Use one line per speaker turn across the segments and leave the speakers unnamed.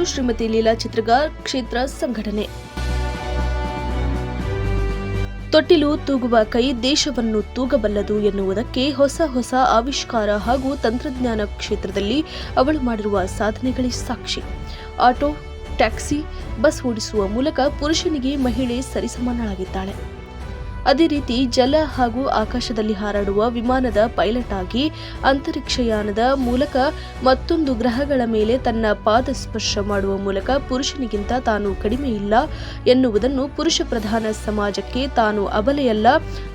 ಹೆಸರು ಶ್ರೀಮತಿ ಲೀಲಾ ಚಿತ್ರಗಾರ್ ಕ್ಷೇತ್ರ ಸಂಘಟನೆ. ತೊಟ್ಟಿಲು ತೂಗುವ ಕೈ ದೇಶವನ್ನು ತೂಗಬಲ್ಲದು ಎನ್ನುವುದಕ್ಕೆ ಹೊಸ ಹೊಸ ಆವಿಷ್ಕಾರ ಹಾಗೂ ತಂತ್ರಜ್ಞಾನ ಕ್ಷೇತ್ರದಲ್ಲಿ ಅವಳು ಮಾಡಿರುವ ಸಾಧನೆಗಳೇ ಸಾಕ್ಷಿ. ಆಟೋ, ಟ್ಯಾಕ್ಸಿ, ಬಸ್ ಓಡಿಸುವ ಮೂಲಕ ಪುರುಷನಿಗೆ ಮಹಿಳೆ ಸರಿಸಮಾನಳಾಗಿದ್ದಾಳೆ. ಅದೇ ರೀತಿ ಜಲ ಹಾಗೂ ಆಕಾಶದಲ್ಲಿ ಹಾರಾಡುವ ವಿಮಾನದ ಪೈಲಟ್ ಆಗಿ ಅಂತರಿಕ್ಷಯಾನದ ಮೂಲಕ ಮತ್ತೊಂದು ಗ್ರಹಗಳ ಮೇಲೆ ತನ್ನ ಪಾದ ಸ್ಪರ್ಶ ಮಾಡುವ ಮೂಲಕ ಪುರುಷನಿಗಿಂತ ತಾನು ಕಡಿಮೆ ಇಲ್ಲ ಎನ್ನುವುದನ್ನು ಪುರುಷ ಪ್ರಧಾನ ಸಮಾಜಕ್ಕೆ ತಾನು ಅಬಲೆಯಲ್ಲ,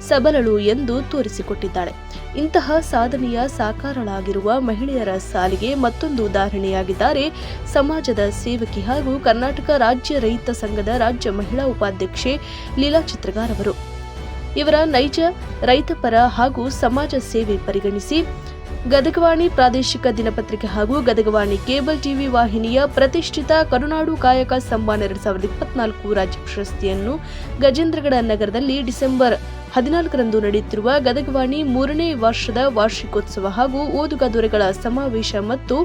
ಸಬಲಳು ಎಂದು ತೋರಿಸಿಕೊಟ್ಟಿದ್ದಾಳೆ. ಇಂತಹ ಸಾಧನೆಯ ಸಾಕಾರಳಾಗಿರುವ ಮಹಿಳೆಯರ ಸಾಲಿಗೆ ಮತ್ತೊಂದು ಉದಾಹರಣೆಯಾಗಿದ್ದಾರೆ. ಸಮಾಜದ ಸೇವಕಿ ಹಾಗೂ ಕರ್ನಾಟಕ ರಾಜ್ಯ ರೈತ ಸಂಘದ ರಾಜ್ಯ ಮಹಿಳಾ ಉಪಾಧ್ಯಕ್ಷೆ ಲೀಲಾ ಚಿತ್ರಗಾರ್ ಅವರು. ಇವರ ನೈಜ ರೈತಪರ ಹಾಗೂ ಸಮಾಜ ಸೇವೆ ಪರಿಗಣಿಸಿ ಗದಗವಾಣಿ ಪ್ರಾದೇಶಿಕ ದಿನಪತ್ರಿಕೆ ಹಾಗೂ ಗದಗವಾಣಿ ಕೇಬಲ್ ಟಿವಿ ವಾಹಿನಿಯ ಪ್ರತಿಷ್ಠಿತ ಕರುನಾಡು ಕಾಯಕ ಸಮ್ಮಾನ ಎರಡ್ ಸಾವಿರದ ಇಪ್ಪತ್ನಾಲ್ಕು ರಾಜ್ಯ ಪ್ರಶಸ್ತಿಯನ್ನು ಗಜೇಂದ್ರಗಡ ನಗರದಲ್ಲಿ ಡಿಸೆಂಬರ್ ಹದಿನಾಲ್ಕರಂದು ನಡೆಯುತ್ತಿರುವ ಗದಗವಾಣಿ ಮೂರನೇ ವರ್ಷದ ವಾರ್ಷಿಕೋತ್ಸವ ಹಾಗೂ ಓದುಗ ದೊರೆಗಳ ಸಮಾವೇಶ ಮತ್ತು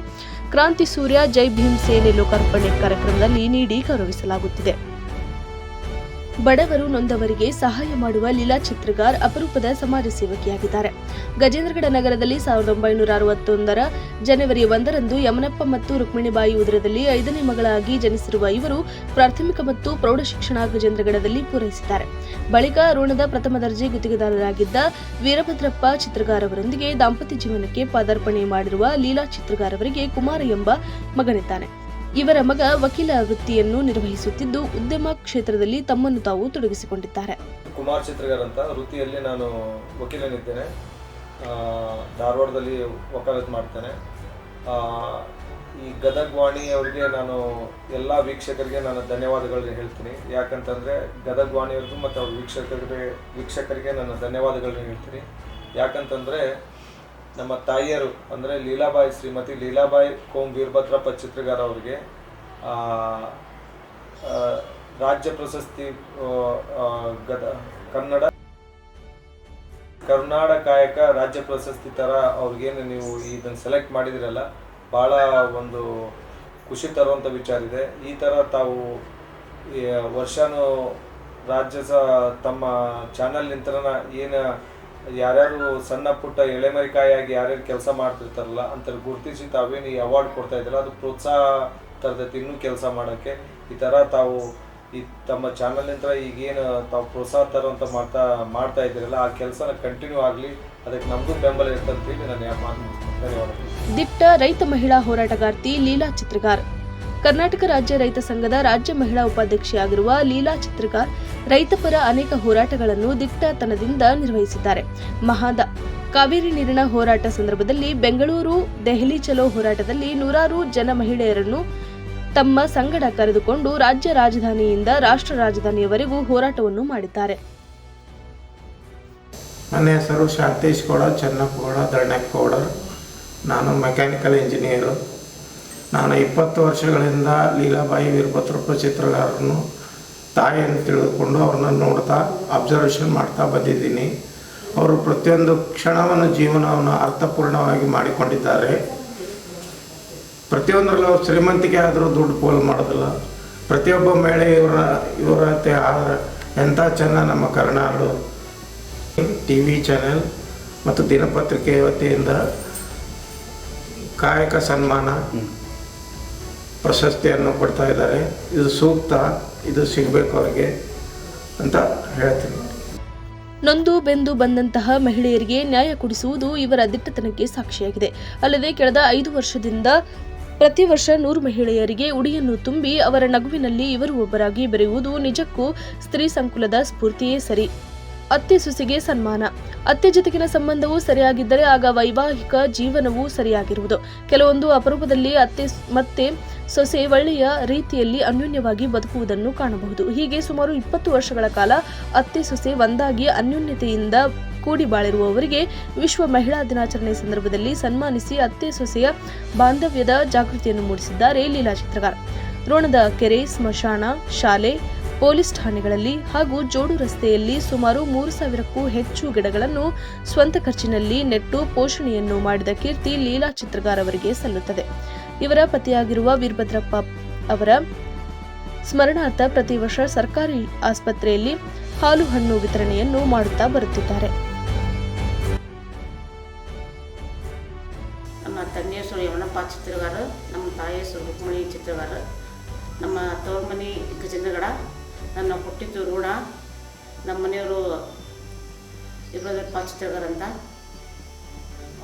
ಕ್ರಾಂತಿ ಸೂರ್ಯ ಜೈ ಭೀಮ್ ಸೇನೆ ಲೋಕಾರ್ಪಣೆ ಕಾರ್ಯಕ್ರಮದಲ್ಲಿ ನೀಡಿ ಗೌರವಿಸಲಾಗುತ್ತಿದೆ. ಬಡವರು ನೊಂದವರಿಗೆ ಸಹಾಯ ಮಾಡುವ ಲೀಲಾ ಚಿತ್ರಗಾರ್ ಅಪರೂಪದ ಸಮಾಜ ಸೇವಕಿಯಾಗಿದ್ದಾರೆ. ಗಜೇಂದ್ರಗಡ ನಗರದಲ್ಲಿ ಸಾವಿರದ ಒಂಬೈನೂರ ಅರವತ್ತೊಂದರ ಜನವರಿ ಒಂದರಂದು ಯಮನಪ್ಪ ಮತ್ತು ರುಕ್ಮಿಣಿಬಾಯಿ ಉದರದಲ್ಲಿ ಐದನೇ ಮಗಳಾಗಿ ಜನಿಸಿರುವ ಇವರು ಪ್ರಾಥಮಿಕ ಮತ್ತು ಪ್ರೌಢಶಿಕ್ಷಣ ಗಜೇಂದ್ರಗಡದಲ್ಲಿ ಪೂರೈಸಿದ್ದಾರೆ. ಬಳಿಕ ಋಣದ ಪ್ರಥಮ ದರ್ಜೆ ಗುತ್ತಿಗೆದಾರರಾಗಿದ್ದ ವೀರಭದ್ರಪ್ಪ ಚಿತ್ರಗಾರ್ ಅವರೊಂದಿಗೆ ದಾಂಪತ್ಯ ಜೀವನಕ್ಕೆ ಪಾದಾರ್ಪಣೆ ಮಾಡಿರುವ ಲೀಲಾ ಚಿತ್ರಗಾರ್ ಅವರಿಗೆ ಕುಮಾರ ಎಂಬ ಮಗನಿದ್ದಾನೆ. ಇವರ ಮಗ ವಕೀಲ ವೃತ್ತಿಯನ್ನು ನಿರ್ವಹಿಸುತ್ತಿದ್ದು ಉದ್ಯಮ ಕ್ಷೇತ್ರದಲ್ಲಿ ತಮ್ಮನ್ನು ತಾವು ತೊಡಗಿಸಿಕೊಂಡಿದ್ದಾರೆ.
ಕುಮಾರ್ ಚಿತ್ರಗಾರ್ ಅಂತ ವೃತ್ತಿಯಲ್ಲಿ ನಾನು ವಕೀಲನಿದ್ದೇನೆ. ಧಾರವಾಡದಲ್ಲಿ ವಕಾಲತ್ ಮಾಡ್ತೇನೆ. ಈ ಗದಗ್ ವಾಣಿ ಅವರಿಗೆ ನಾನು ಎಲ್ಲ ವೀಕ್ಷಕರಿಗೆ ನಾನು ಧನ್ಯವಾದಗಳನ್ನ ಹೇಳ್ತೀನಿ. ಯಾಕಂತಂದರೆ ಗದಗ್ ವಾಣಿಯವ್ರಿಗೂ ಮತ್ತು ಅವ್ರ ವೀಕ್ಷಕರಿಗೆ ವೀಕ್ಷಕರಿಗೆ ನಾನು ಧನ್ಯವಾದಗಳನ್ನ ಹೇಳ್ತೀನಿ. ಯಾಕಂತಂದರೆ ನಮ್ಮ ತಾಯಿಯರು, ಅಂದರೆ ಲೀಲಾಬಾಯಿ, ಶ್ರೀಮತಿ ಲೀಲಾಬಾಯಿ ಕೋಂ ವೀರಭದ್ರಪ್ಪ ಚಿತ್ರಗಾರ ಅವರಿಗೆ ರಾಜ್ಯ ಪ್ರಶಸ್ತಿ ಕನ್ನಡ, ಕರ್ನಾಟಕ ಕಾಯಕ ರಾಜ್ಯ ಪ್ರಶಸ್ತಿ ಥರ ಅವ್ರಿಗೇನು ನೀವು ಇದನ್ನು ಸೆಲೆಕ್ಟ್ ಮಾಡಿದಿರಲ್ಲ, ಭಾಳ ಒಂದು ಖುಷಿ ತರುವಂಥ ವಿಚಾರ ಇದೆ. ಈ ಥರ ತಾವು ವರ್ಷನೂ ರಾಜ್ಯ ಸಹ ತಮ್ಮ ಚಾನಲ್ ನಿಂತನ ಏನು ಯಾರ್ಯಾರು ಸಣ್ಣ ಪುಟ್ಟ ಎಳೆಮರಿಕಾಯಾಗಿ ಯಾರ್ಯಾರು ಕೆಲಸ ಮಾಡ್ತಿರ್ತಾರಲ್ಲ ಅಂತ ಗುರುತಿಸಿ ತಾವೇನು ಈ ಅವಾರ್ಡ್ ಕೊಡ್ತಾ ಇದ್ದೀರ ಅದು ಪ್ರೋತ್ಸಾಹ ತರ್ತೈತಿ ಇನ್ನೂ ಕೆಲಸ ಮಾಡೋಕ್ಕೆ. ಈ ಥರ ತಾವು ಈ ತಮ್ಮ ಚಾನಲ್ನಿಂದ ಈಗೇನು ತಾವು ಪ್ರೋತ್ಸಾಹ ತರುವಂತ ಮಾಡ್ತಾ ಮಾಡ್ತಾ ಇದ್ದೀರಲ್ಲ, ಆ ಕೆಲಸನ ಕಂಟಿನ್ಯೂ ಆಗಲಿ, ಅದಕ್ಕೆ ನಮಗೂ ಬೆಂಬಲ ಇರ್ತಂತೇಳಿ ನಾನು ಮಾತು ಧನ್ಯವಾದ
ದಿಟ್ಟ ರೈತ ಮಹಿಳಾ ಹೋರಾಟಗಾರ್ತಿ ಲೀಲಾ ಚಿತ್ರಗಾರ್. ಕರ್ನಾಟಕ ರಾಜ್ಯ ರೈತ ಸಂಘದ ರಾಜ್ಯ ಮಹಿಳಾ ಉಪಾಧ್ಯಕ್ಷೆಯಾಗಿರುವ ಲೀಲಾ ಚಿತ್ರಗಾರ್ ರೈತಪರ ಅನೇಕ ಹೋರಾಟಗಳನ್ನು ದಿಟ್ಟತನದಿಂದ ನಿರ್ವಹಿಸಿದ್ದಾರೆ. ಮಹಾದ ಕಾವೇರಿ ನೀರಿನ ಹೋರಾಟ ಸಂದರ್ಭದಲ್ಲಿ ಬೆಂಗಳೂರು, ದೆಹಲಿ ಚಲೋ ಹೋರಾಟದಲ್ಲಿ ನೂರಾರು ಜನ ಮಹಿಳೆಯರನ್ನು ತಮ್ಮ ಸಂಗಡ ಕರೆದುಕೊಂಡು ರಾಜ್ಯ ರಾಜಧಾನಿಯಿಂದ ರಾಷ್ಟ್ರ ರಾಜಧಾನಿಯವರೆಗೂ ಹೋರಾಟವನ್ನು ಮಾಡಿದ್ದಾರೆ.
ನನ್ನ ಹೆಸರು ಶಾಂತೇಶ್ ಗೌಡ ಚನ್ನಪ್ಪಗೌಡ ದಂಡಪ್ಪಗೌಡ ನಾನು ಮೆಕ್ಯಾನಿಕಲ್ ಇಂಜಿನಿಯರು. ನಾನು ಇಪ್ಪತ್ತು ವರ್ಷಗಳಿಂದ ಲೀಲಾಬಾಯಿ ವೀರಭದ್ರಪ್ಪ ಚಿತ್ರಗಾರರನ್ನು ತಾಯಿಯನ್ನು ತಿಳಿದುಕೊಂಡು ಅವ್ರನ್ನ ನೋಡ್ತಾ ಅಬ್ಸರ್ವೇಷನ್ ಮಾಡ್ತಾ ಬಂದಿದ್ದೀನಿ. ಅವರು ಪ್ರತಿಯೊಂದು ಕ್ಷಣವನ್ನು ಜೀವನವನ್ನು ಅರ್ಥಪೂರ್ಣವಾಗಿ ಮಾಡಿಕೊಂಡಿದ್ದಾರೆ. ಪ್ರತಿಯೊಂದರಲ್ಲೂ ಅವ್ರು ಶ್ರೀಮಂತಿಕೆ ಆದರೂ ದುಡ್ಡು ಪೋಲು ಮಾಡೋದಿಲ್ಲ. ಪ್ರತಿಯೊಬ್ಬ ಮಹಿಳೆ ಇವರ ಇವರತೆ ಆದ್ರೆ ಎಂಥ ಚೆನ್ನ ನಮ್ಮ ಕರ್ನಾಡು ಟಿ ವಿ ಚಾನೆಲ್ ಮತ್ತು ದಿನಪತ್ರಿಕೆ ವತಿಯಿಂದ ಕಾಯಕ ಸನ್ಮಾನ ಪ್ರಶಸ್ತಿಯನ್ನು ಕೊಡ್ತಾ ಇದ್ದಾರೆ. ಇದು ಸೂಕ್ತ. ಇದು ಸಿಗಬೇಕು ಅವರಿಗೆ ಅಂತ ಹೇಳ್ತೀನಿ.
ನೊಂದು ಬೆಂದು ಬಂದಂತಹ ಮಹಿಳೆಯರಿಗೆ ನ್ಯಾಯ ಕೊಡಿಸುವುದು ಇವರ ದಿಟ್ಟತನಕ್ಕೆ ಸಾಕ್ಷಿಯಾಗಿದೆ. ಅಲ್ಲದೆ ಕಳೆದ ಐದು ವರ್ಷದಿಂದ ಪ್ರತಿ ವರ್ಷ ನೂರು ಮಹಿಳೆಯರಿಗೆ ಉಡಿಯನ್ನು ತುಂಬಿ ಅವರ ನಗುವಿನಲ್ಲಿ ಇವರು ಒಬ್ಬರಾಗಿ ಬೆರೆಯುವುದು ನಿಜಕ್ಕೂ ಸ್ತ್ರೀ ಸಂಕುಲದ ಸ್ಫೂರ್ತಿಯೇ ಸರಿ. ಅತ್ತೆ ಸೊಸೆಗೆ ಸನ್ಮಾನ. ಅತ್ತೆ ಜೊತೆಗಿನ ಸಂಬಂಧವು ಸರಿಯಾಗಿದ್ದರೆ ಆಗ ವೈವಾಹಿಕ ಜೀವನವೂ ಸರಿಯಾಗಿರುವುದು. ಕೆಲವೊಂದು ಅಪರೂಪದಲ್ಲಿ ಅತ್ತೆ ಮತ್ತೆ ಸೊಸೆ ಒಳ್ಳೆಯ ರೀತಿಯಲ್ಲಿ ಅನ್ಯೋನ್ಯವಾಗಿ ಬದುಕುವುದನ್ನು ಕಾಣಬಹುದು. ಹೀಗೆ ಸುಮಾರು ಇಪ್ಪತ್ತು ವರ್ಷಗಳ ಕಾಲ ಅತ್ತೆ ಸೊಸೆ ಒಂದಾಗಿ ಅನ್ಯೋನ್ಯತೆಯಿಂದ ಕೂಡಿ ಬಾಳಿರುವವರಿಗೆ ವಿಶ್ವ ಮಹಿಳಾ ದಿನಾಚರಣೆ ಸಂದರ್ಭದಲ್ಲಿ ಸನ್ಮಾನಿಸಿ ಅತ್ತೆ ಸೊಸೆಯ ಬಾಂಧವ್ಯದ ಜಾಗೃತಿಯನ್ನು ಮೂಡಿಸಿದ್ದಾರೆ ಲೀಲಾ ಚಿತ್ರಕಾರ ರೋಣದ ಕೆರೆ, ಸ್ಮಶಾನ, ಶಾಲೆ ಪೊಲೀಸ್ ಠಾಣೆಗಳಲ್ಲಿ ಹಾಗೂ ಜೋಡು ರಸ್ತೆಯಲ್ಲಿ ಸುಮಾರು ಮೂರು ಸಾವಿರಕ್ಕೂ ಹೆಚ್ಚು ಗಿಡಗಳನ್ನು ಸ್ವಂತ ಖರ್ಚಿನಲ್ಲಿ ನೆಟ್ಟು ಪೋಷಣೆಯನ್ನು ಮಾಡಿದ ಕೀರ್ತಿ ಲೀಲಾ ಚಿತ್ರಗಾರ್ ಅವರಿಗೆ ಸಲ್ಲುತ್ತದೆ. ಇವರ ಪತಿಯಾಗಿರುವ ವೀರಭದ್ರಪ್ಪ ಅವರ ಸ್ಮರಣಾರ್ಥ ಪ್ರತಿ ವರ್ಷ ಸರ್ಕಾರಿ ಆಸ್ಪತ್ರೆಯಲ್ಲಿ ಹಾಲು ಹಣ್ಣು ವಿತರಣೆಯನ್ನು ಮಾಡುತ್ತಾ ಬರುತ್ತಿದ್ದಾರೆ.
ನಮ್ಮ ತಂದೆಯ ಹೆಸರು ಯಮನಪ್ಪ ಚಿತ್ರಗಾರ, ನಮ್ಮ ತಾಯಿ ಹೆಸರು ರುಕ್ಮಣಿ ಚಿತ್ರಗಾರ, ನಮ್ಮ ತವ್ರ ಮನೆ ಗಜೇಂದ್ರಗಡ ನನ್ನ ಹುಟ್ಟಿದ್ದು ಋಣ ನಮ್ಮ ಮನೆಯವರು ಇಬ್ಬರಪ್ಪ ಚಿತ್ರಗಾರ ಅಂತ.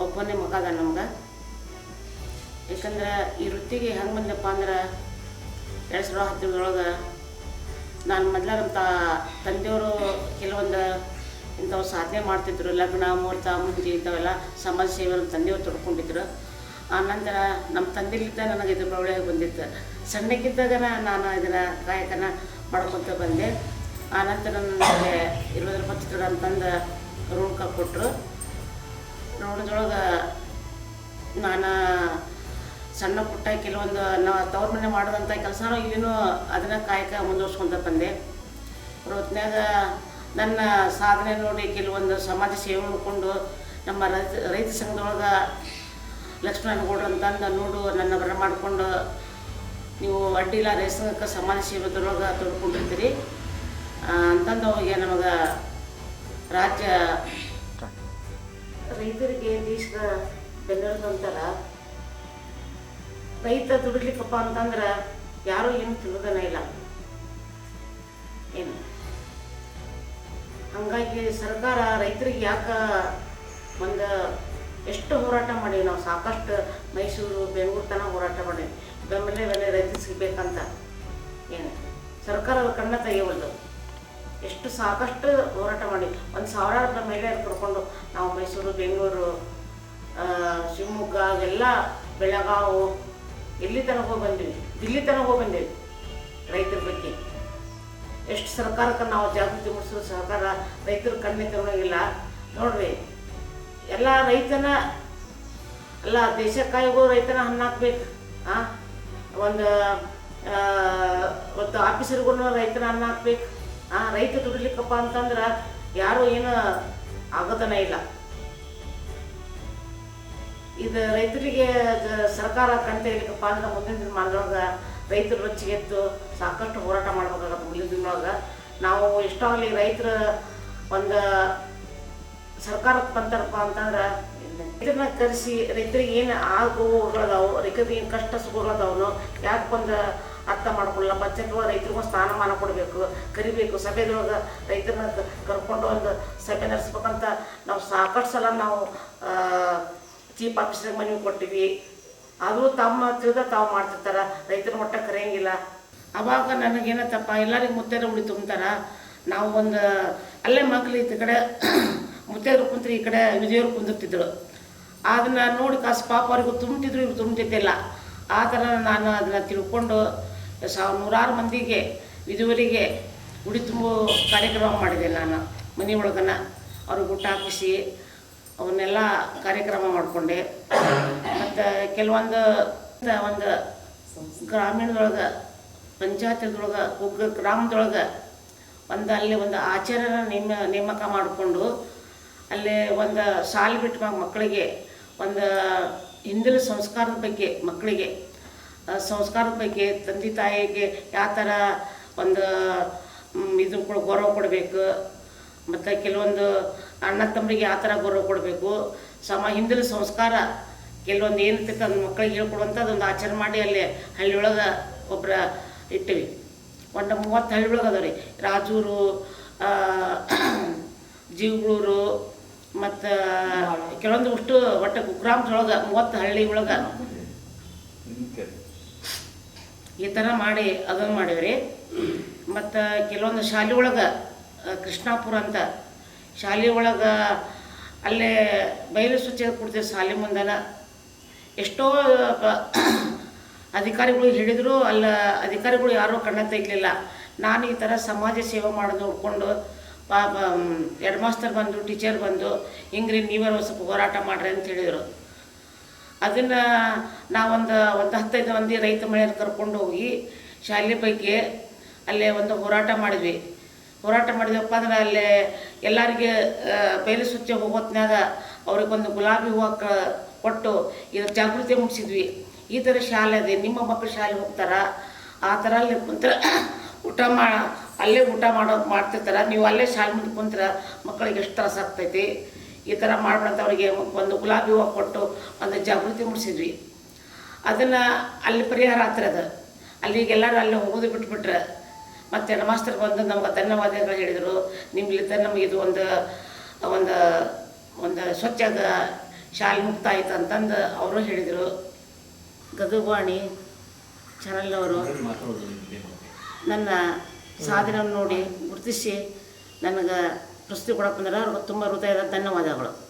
ಒಬ್ಬನೇ ಮಗ ಅದ ನಮ್ಗೆ. ಯಾಕಂದ್ರೆ ಈ ವೃತ್ತಿಗೆ ಹೆಂಗೆ ಬಂದಪ್ಪ ಅಂದ್ರೆ ಎರಡು ಸಾವಿರದ ನಾನು ಮೊದಲ ನಮ್ಮ ತಾ ತಂದೆಯವರು ಕೆಲವೊಂದು ಇಂಥವು ಸಾಧನೆ ಮಾಡ್ತಿದ್ರು. ಲಗ್ನ, ಮುಹೂರ್ತ ಮುಂಜಿ ಇಂಥವೆಲ್ಲ ಸಮಾಜ ಸೇವೆ ನಮ್ಮ ತಂದೆಯವರು ತೊಡ್ಕೊಂಡಿದ್ರು. ಆ ನಂತರ ನಮ್ಮ ತಂದೆಲಿದ್ದ ನನಗೆ ಇದು ಪ್ರಾಬ್ಲಮ್ ಬಂದಿತ್ತು. ಸಣ್ಣಕ್ಕಿದ್ದಾಗ ನಾನು ಇದನ್ನು ಕಾಯಕನ ಮಾಡ್ಕೊತ ಬಂದೆ. ಆ ನಂತರ ನನಗೆ ಇರುವುದ್ರ ಪತ್ರ ಅಂತಂದು ಋಣಕ ಕೊಟ್ಟರು ನೋಡಿದ್ರೊಳಗೆ ನಾನು ಸಣ್ಣ ಪುಟ್ಟ ಕೆಲವೊಂದು ನಾವು ತವ್ರ ಮನೆ ಮಾಡಿದಂಥ ಕೆಲಸ ಇಲ್ಲಿನೂ ಅದನ್ನು ಕಾಯಕ ಮುಂದುವರ್ಸ್ಕೊಂತ ಬಂದೆ. ಹೊತ್ನ್ಯಾಗ ನನ್ನ ಸಾಧನೆ ನೋಡಿ ಕೆಲವೊಂದು ಸಮಾಜ ಸೇವೆ ಉಳ್ಕೊಂಡು ನಮ್ಮ ರೈತ ರೈತ ಸಂಘದೊಳಗೆ ಲಕ್ಷ್ಮಣ ಗೌಡ್ರು ಅಂತಂದು ನೋಡು, ನನ್ನ ಬರ ಮಾಡಿಕೊಂಡು ನೀವು ಅಡ್ಡಿಲ್ಲ ರೈತ ಸಂಘಕ್ಕೆ ಸಮಾಜ ಸೇವೆದೊಳಗೆ ತೊಡ್ಕೊಂಡಿರ್ತೀರಿ ಅಂತಂದು ಅವಾಗ ನಮಗೆ ರಾಜ್ಯ ರೈತರಿಗೆ ದೇಶದ ಬೆನ್ನೆಲುಬು ಅಂತಾರ. ರೈತ ದುಡಿಲಿಕ್ಕಪ್ಪ ಅಂತಂದ್ರೆ ಯಾರೂ ಏನು ತಿಳಿದನ ಇಲ್ಲ. ಏನು? ಹಂಗಾಗಿ ಸರ್ಕಾರ ರೈತರಿಗೆ ಯಾಕೆ ಒಂದು ಎಷ್ಟು ಹೋರಾಟ ಮಾಡೀವಿ ನಾವು? ಸಾಕಷ್ಟು ಮೈಸೂರು, ಬೆಂಗಳೂರು ತನಕ ಹೋರಾಟ ಮಾಡೀವಿ. ಬೆಂಬಲ ಬೆಲೆ ರೈತರಿಗೆ ಸಿಗಬೇಕಂತ ಏನು? ಸರ್ಕಾರ ಅವ್ರ ಕಣ್ಣ ತೆಗೆಯಬಲ್ಲದು ಎಷ್ಟು ಸಾಕಷ್ಟು ಹೋರಾಟ ಮಾಡಿ. ಒಂದು ಸಾವಿರಾರು ಮಹಿಳೆಯರು ಕರ್ಕೊಂಡು ನಾವು ಮೈಸೂರು, ಬೆಂಗಳೂರು ಶಿವಮೊಗ್ಗ ಅವೆಲ್ಲ ಬೆಳಗಾವು, ಎಲ್ಲಿ ತನಕ ಹೋಗಿ ಬಂದ್ವಿ. ದಿಲ್ಲಿ ತನಕ ಹೋಗಿ ಬಂದೀವಿ ರೈತರ ಬಗ್ಗೆ. ಎಷ್ಟು ಸರ್ಕಾರಕ್ಕೆ ನಾವು ಜಾಗೃತಿ ಮೂಡಿಸೋ ಸರ್ಕಾರ ರೈತರ ಕಣ್ಣೆ ತಗೊಂಡಿಲ್ಲ ನೋಡ್ರಿ, ಎಲ್ಲ ರೈತನ ಅಲ್ಲ ದೇಶಕ್ಕಾಗಿಗೂ ರೈತನ ಹಣ್ಣು ಹಾಕ್ಬೇಕು ಆ? ಒಂದು ಒಂದು ಆಫೀಸರ್ಗೂ ರೈತನ ಅನ್ನ ಹಾಕ್ಬೇಕು. ಆ, ರೈತ ದುಡಿಲಿಕ್ಕಪ್ಪ ಅಂತಂದ್ರೆ ಯಾರು ಏನು ಆಗೋದನೇ ಇಲ್ಲ. ಇದು ರೈತರಿಗೆ ಸರ್ಕಾರ ಕಣ್ ತೆಗಿಲಿಕ್ಕಪ್ಪ ಅಂದ್ರೆ ಮುಂದಿನ ದಿನಮಾನದೊಳಗೆ ರೈತರ ರೊಚ್ಚಿಗೆತ್ತು ಸಾಕಷ್ಟು ಹೋರಾಟ ಮಾಡ್ಬೇಕಾಗತ್ತೆ ಮುಂದಿನ ದಿನದೊಳಗೆ. ನಾವು ಎಷ್ಟಾಗಲಿ ರೈತರ ಒಂದು ಸರ್ಕಾರಕ್ಕೆ ಬಂತಾರಪ್ಪ ಅಂತಂದ್ರೆ ರೈತರನ್ನ ಕರೆಸಿ ರೈತರಿಗೆ ಏನು ಆಗುಗಳದಾವು ರೈತರಿಗೆ ಏನು ಕಷ್ಟ ಸುಖಗಳದಾವನು ಯಾಕೆ ಬಂದು ಅರ್ಥ ಮಾಡ್ಕೊಳ್ಳಲ್ಲ ಬಜೆಟ್ ರೈತರಿಗೂ ಸ್ಥಾನಮಾನ ಕೊಡಬೇಕು, ಕರಿಬೇಕು. ಸಭೆದೊಳಗೆ ರೈತರನ್ನ ಕರ್ಕೊಂಡು ಒಂದು ಸಭೆ ನಡೆಸ್ಬೇಕಂತ ನಾವು ಸಾಕಷ್ಟು ಸಲ ನಾವು ಚೀಫ್ ಆಫೀಸರ್ಗೆ ಮನವಿ ಕೊಟ್ಟಿವಿ. ಅದು ತಮ್ಮ ತಿಳಿದ ತಾವು ಮಾಡ್ತಿರ್ತಾರೆ, ರೈತರ ಮಟ್ಟ ಕರೆಯಂಗಿಲ್ಲ. ಅವಾಗ ನನಗೇನತ್ತಪ್ಪ, ಎಲ್ಲರಿಗೂ ಮುತ್ತೈದೆ ಉಳಿ ತುಂಬ್ತಾರ. ನಾವು ಒಂದು, ಅಲ್ಲೇ ಮಕ್ಳು ಈ ಕಡೆ ಮುತ್ತೈದರು ಕುಂತ್ರಿ ಈ ಕಡೆ ವಿಜಯವ್ರು ಕುಂದಿರ್ತಿದ್ರು ಅದನ್ನ ನೋಡಿ ಕಾಸು ಪಾಪ ಅವ್ರಿಗೂ ತುಂಬ್ತಿದ್ರು ಇವ್ರು ತುಂಬ್ತಿದ್ದಿಲ್ಲ ಆ ಥರ ನಾನು ಅದನ್ನು ತಿಳ್ಕೊಂಡು ಸಾವಿರ ನೂರಾರು ಮಂದಿಗೆ, ವಿಧುವರಿಗೆ ಉಡಿ ತುಂಬೋ ಕಾರ್ಯಕ್ರಮ ಮಾಡಿದೆ ನಾನು. ಮನೆ ಒಳಗನ ಅವ್ರಿಗೆ ಊಟ ಹಾಕಿಸಿ, ಅವನ್ನೆಲ್ಲ ಕಾರ್ಯಕ್ರಮ ಮಾಡಿಕೊಂಡೆ. ಮತ್ತು ಕೆಲವೊಂದು, ಒಂದು ಗ್ರಾಮೀಣದೊಳಗೆ, ಪಂಚಾಯತ್ದೊಳಗೆ ಒಗ್ಗ ಗ್ರಾಮದೊಳಗೆ ಒಂದು ಅಲ್ಲಿ ಒಂದು ಆಚಾರ್ಯನ ನೇಮ, ನೇಮಕ ಮಾಡಿಕೊಂಡು, ಅಲ್ಲಿ ಒಂದು ಸಾಲು ಬಿಟ್ಟು ಮಕ್ಕಳಿಗೆ ಒಂದು ಹಿಂದಿನ ಸಂಸ್ಕಾರದ ಬಗ್ಗೆ, ಮಕ್ಕಳಿಗೆ ಸಂಸ್ಕಾರದ ಬಗ್ಗೆ, ತಂದೆ ತಾಯಿಗೆ ಯಾವ ಥರ ಒಂದು ಇದನ್ನು ಇದು ಕೊಡ್, ಗೌರವ ಕೊಡಬೇಕು, ಮತ್ತು ಕೆಲವೊಂದು ಅಣ್ಣ ತಮ್ಮರಿಗೆ ಯಾವ ಥರ ಗೌರವ ಕೊಡಬೇಕು, ಸಮ ಹಿಂದಿನ ಸಂಸ್ಕಾರ ಕೆಲವೊಂದು ಏನಿರ್ತೈತೆ ಅದನ್ನ ಮಕ್ಕಳಿಗೆ ಹೇಳ್ಕೊಡುವಂಥ ಅದೊಂದು ಆಚರಣೆ ಮಾಡಿ ಅಲ್ಲಿ ಹಳ್ಳಿಯೊಳಗೆ ಒಬ್ಬರ ಇಟ್ಟಿವಿ. ಒಂದು ಮೂವತ್ತು ಹಳ್ಳಿ ಒಳಗೆ ಅದಾವ ರೀ ರಾಜೂರು ಜೀವಗಳೂರು ಮತ್ತು ಕೆಲವೊಂದು ಅಷ್ಟು ಒಟ್ಟು ಕುಗ್ರಾಮದೊಳಗೆ ಮೂವತ್ತು ಹಳ್ಳಿ ಒಳಗೆ ಈ ಥರ ಮಾಡಿ ಅದನ್ನು ಮಾಡೀವ್ರಿ. ಮತ್ತು ಕೆಲವೊಂದು ಶಾಲೆ ಒಳಗೆ ಕೃಷ್ಣಾಪುರ ಅಂತ. ಶಾಲೆ ಒಳಗೆ ಅಲ್ಲೇ ಬಯಲು ಸ್ವಚ್ಛ ಕೊಡ್ತೀವಿ ಶಾಲೆ ಮುಂದನ. ಎಷ್ಟೋ ಅಧಿಕಾರಿಗಳು ಹೇಳಿದ್ರು, ಅಲ್ಲ ಅಧಿಕಾರಿಗಳು ಯಾರೂ ಕಣ್ಣ ತೆಗಲಿಲ್ಲ ನಾನು ಈ ಥರ ಸಮಾಜ ಸೇವೆ ಮಾಡೋದು ನೋಡಿಕೊಂಡು ಪಾಪ ಹೆಡ್ ಮಾಸ್ತರ್ ಬಂದು ಟೀಚರ್ ಬಂದು ಹಿಂಗ್ರಿ ನೀವೇ ಒಂದು ಸ್ವಲ್ಪ ಹೋರಾಟ ಮಾಡ್ರಿ ಅಂತ ಹೇಳಿದರು. ಅದನ್ನು ನಾವೊಂದು ಒಂದು ಹತ್ತೈದು ಮಂದಿ ರೈತ ಮಹಿಳೆಯರು ಕರ್ಕೊಂಡು ಹೋಗಿ ಶಾಲೆ ಪೈಕಿ ಅಲ್ಲೇ ಒಂದು ಹೋರಾಟ ಮಾಡಿದ್ವಿ. ಹೋರಾಟ ಮಾಡಿದ್ವಪ್ಪ ಅಂದ್ರೆ ಅಲ್ಲೇ ಎಲ್ಲರಿಗೆ ಬಯಲು ಸ್ವಚ್ಛ ಹೋಗೋತ್ನಾಗ ಅವ್ರಿಗೊಂದು ಗುಲಾಬಿ ಹೂವು ಕ, ಕೊಟ್ಟು ಇದ್ರ ಜಾಗೃತಿ ಮೂಡಿಸಿದ್ವಿ. ಈ ಥರ ಶಾಲೆ ಇದೆ ನಿಮ್ಮ ಮಕ್ಕಳು ಶಾಲೆ ಹೋಗ್ತಾರ? ಆ ಥರ ಅಲ್ಲಿ ಕುಂತ್ರ ಊಟ ಮಾ ಅಲ್ಲೇ ಊಟ ಮಾಡೋ ಮಾಡ್ತಿರ್ತಾರೆ. ನೀವು ಅಲ್ಲೇ ಶಾಲೆ ಮುಂದೆ ಕುಂತ್ರ ಮಕ್ಕಳಿಗೆ ಎಷ್ಟು ತ್ರಾಸ ಆಗ್ತೈತಿ. ಈ ಥರ ಮಾಡ್ಬಿಡಂತ ಅವರಿಗೆ ಒಂದು ಗುಲಾಬಿ ಹೂವು ಕೊಟ್ಟು ಒಂದು ಜಾಗೃತಿ ಮೂಡಿಸಿದ್ವಿ. ಅದನ್ನು ಅಲ್ಲಿ ಪರಿಹಾರ ಆಗ್ತಿರೋದು ಅದು. ಎಲ್ಲರೂ ಅಲ್ಲಿ ಹೋಗೋದು ಬಿಟ್ಬಿಟ್ರೆ. ಮತ್ತು ನಮಾಸ್ತರು ಬಂದು ನಮ್ಗೆ ಧನ್ಯವಾದಗಳು ಹೇಳಿದರು. ನಿಮ್ಮಿಂದ ನಮಗೆ ಇದು ಒಂದು ಒಂದು ಒಂದು ಸ್ವಚ್ಛದ ಶಾಲೆ ಮುಕ್ತ ಆಯ್ತು ಅಂತಂದು ಅವರು ಹೇಳಿದರು. ಗದಗವಾಣಿ ಚಾನಲ್ನವರು. ನನ್ನ ಸಾಧನೆಯನ್ನು ನೋಡಿ ಗುರುತಿಸಿ ನನಗೆ ಪ್ರಸ್ತುತಿ ಕೊಡಕ್ಕೆ ಬಂದ್ರೆ ಅವ್ರಿಗೆ ತುಂಬ ಹೃದಯದ ಧನ್ಯವಾದಗಳು.